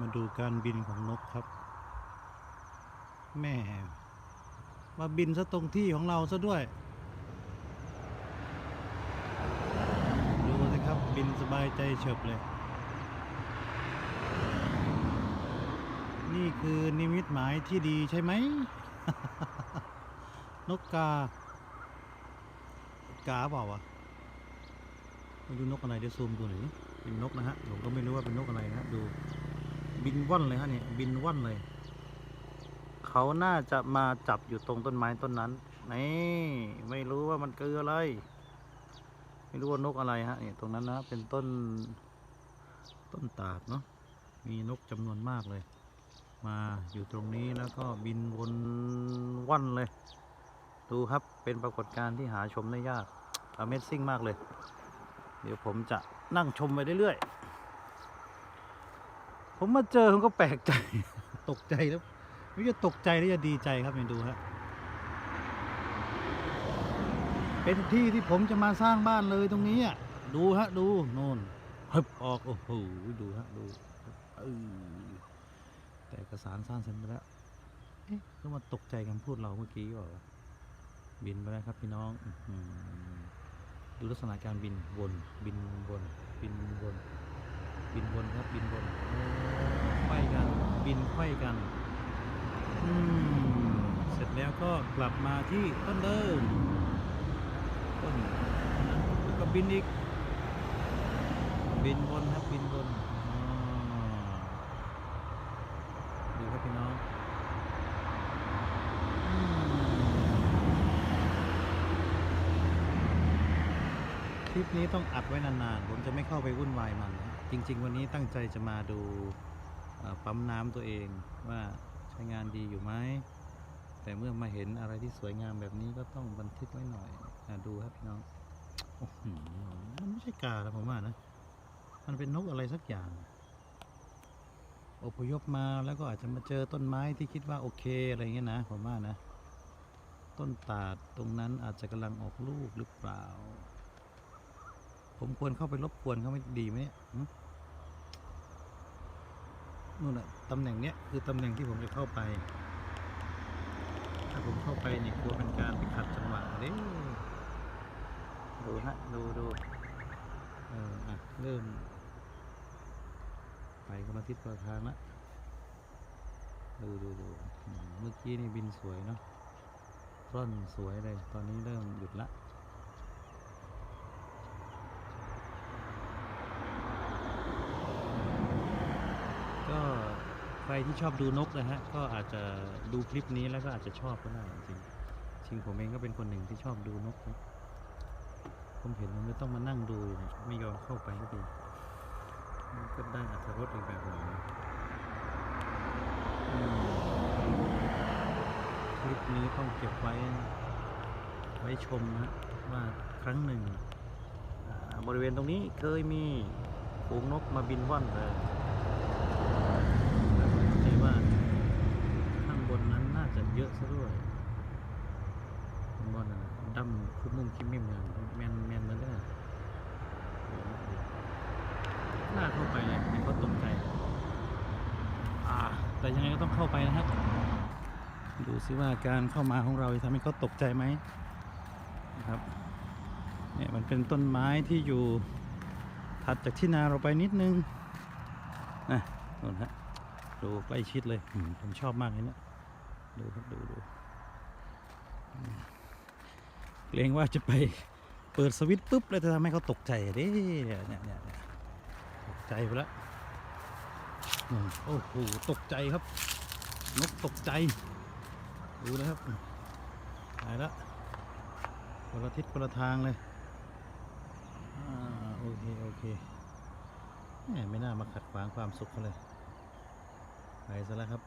มาดูการบินของนกครับ แม่มาบินซะตรงที่ของเราซะด้วย ดูสิครับบินสบายใจเฉบเลย นี่คือนิมิตหมายที่ดีใช่ไหม นกกา กาเปล่าวะไม่ดูนกอะไรเดี๋ยวซูมดูหน่อยเป็นนกนะฮะ ผมก็ไม่รู้ว่าเป็นนกอะไรนะฮะดู บินว่อนเลยฮะเนี่ยบินว่อนเลย เขาน่าจะมาจับอยู่ตรงต้นไม้ต้นนั้นนี่ไม่รู้ว่ามันคืออะไร ไม่รู้ว่านกอะไรฮะเนี่ยตรงนั้นนะเป็นต้นต้นตาดเนาะมีนกจำนวนมากเลย มาอยู่ตรงนี้แล้วก็บินวนว่อนเลย ดูครับเป็นปรากฏการณ์ที่หาชมได้ยาก Amazing มากเลย เดี๋ยวผมจะนั่งชมไปเรื่อยๆ ผมมาเจอผมก็แปลกใจ ตกใจแล้วไม่รู้จะตกใจหรือจะดีใจครับนี่ดูฮะเป็นที่ที่ผมจะมาสร้างบ้านเลยตรงนี้อะดูฮะ ดูโน่นฮึบออกโอ้โหดูฮะดูเออแต่เอกสารสร้างเสร็จไปแล้วเอ๊ะก็มาตกใจคำพูดเราเมื่อกี้เปล่าวะบินไปแล้วครับพี่น้องอื้อหือดูลักษณะการบินวนบินวนบินวน บินวนครับบินวนโอ้ไขว้กันบินไขว้กันอืมเสร็จแล้วก็กลับมาที่ต้นเดิมต้นนั้นแล้วก็บินอีก บินวนครับบินวนดูครับพี่น้องคลิปนี้ต้องอัดไว้นานๆ ผมจะไม่เข้าไปวุ่นวายมันนะ จริง ๆ วันนี้ตั้งใจจะมาดูปั๊มน้ำตัวเองว่าใช้งานดีอยู่ไหม แต่เมื่อมาเห็นอะไรที่สวยงามแบบนี้ก็ต้องบันทึกไว้หน่อยอดูครับพี่น้องอมันไม่ใช่กาแล้วผมว่านะ มันเป็นนกอะไรสักอย่าง อพยพมาแล้วก็อาจจะมาเจอต้นไม้ที่คิดว่าโอเคอะไรเงี้ยนะผมว่านะ ต้นตาดตรงนั้นอาจจะกำลังออกลูกหรือเปล่า ผมควรเข้าไปรบกวนเขาไม่ดีไหมเนี่ย นู่นแหละตำแหน่งเนี้ยคือตำแหน่งที่ผมจะเข้าไป ถ้าผมเข้าไปเนี่ยกลัวเป็นการไปขัดจังหวะเด้ดูฮะดูดูเอออะเริ่ม ไปก็มาทิศประทางละดูดูดูเมื่อกี้นี่บินสวยเนาะร่อนสวยเลย ตอนนี้เริ่มหยุดละ ก็ใค รที่ชอบดูนกนะฮะก็อาจจะดูคลิปนี้แล้วก็อาจจะชอบก็ได้จริงจริงผมเองก็เป็นคนหนึ่งที่ชอบดูนกนะผมเห็นมันไม่ต้องมานั่งดูนี่ยไม่ยอมเข้าไปก็ดีมันก็ได้อัตรสอีกแบบหนึ่งคลิปนี้ต้องเก็บไว้ไว้ชมนะว่าครั้งหนึ่งบริเวณตรงนี้เคยมีฝูงนกมาบินว่อนเลย ใจว่าข้างบนนั้นน่าจะ เยอะซะด้วยข้างบนน่ะดำคุ้มมุมคิมมิมอย่างแมนแมนมือนเดิมน่าเข้าไปเลยให้เขาตกใจอ่าแต่ยังไงก็ต้องเข้าไปนะครับ ดูซิว่าการเข้ามาของเราทำให้เขาตกใจไหมนะครับเนี่ยมันเป็นต้นไม้ที่อยู่ถัดจากที่นาเราไปนิดนึงนะนู่นฮะดูใกล้ชิดเลยผมชอบมากเลยเนะ ดูครับดูดูเกรงว่าจะไปเปิดสวิตช์ปุ๊บ แล้วจะทำให้เขาตกใจเด้เนี่ยเนี่ยเนี่ยตกใจไปแล้วโอ้โหตกใจครับ นกตกใจ ดูนะครับตายแล้วคนละทิศคนละทางเลยอโอเค โอเคไม่น่ามาขัดขวางความสุขเขาเลย ไปซะแล้วครับ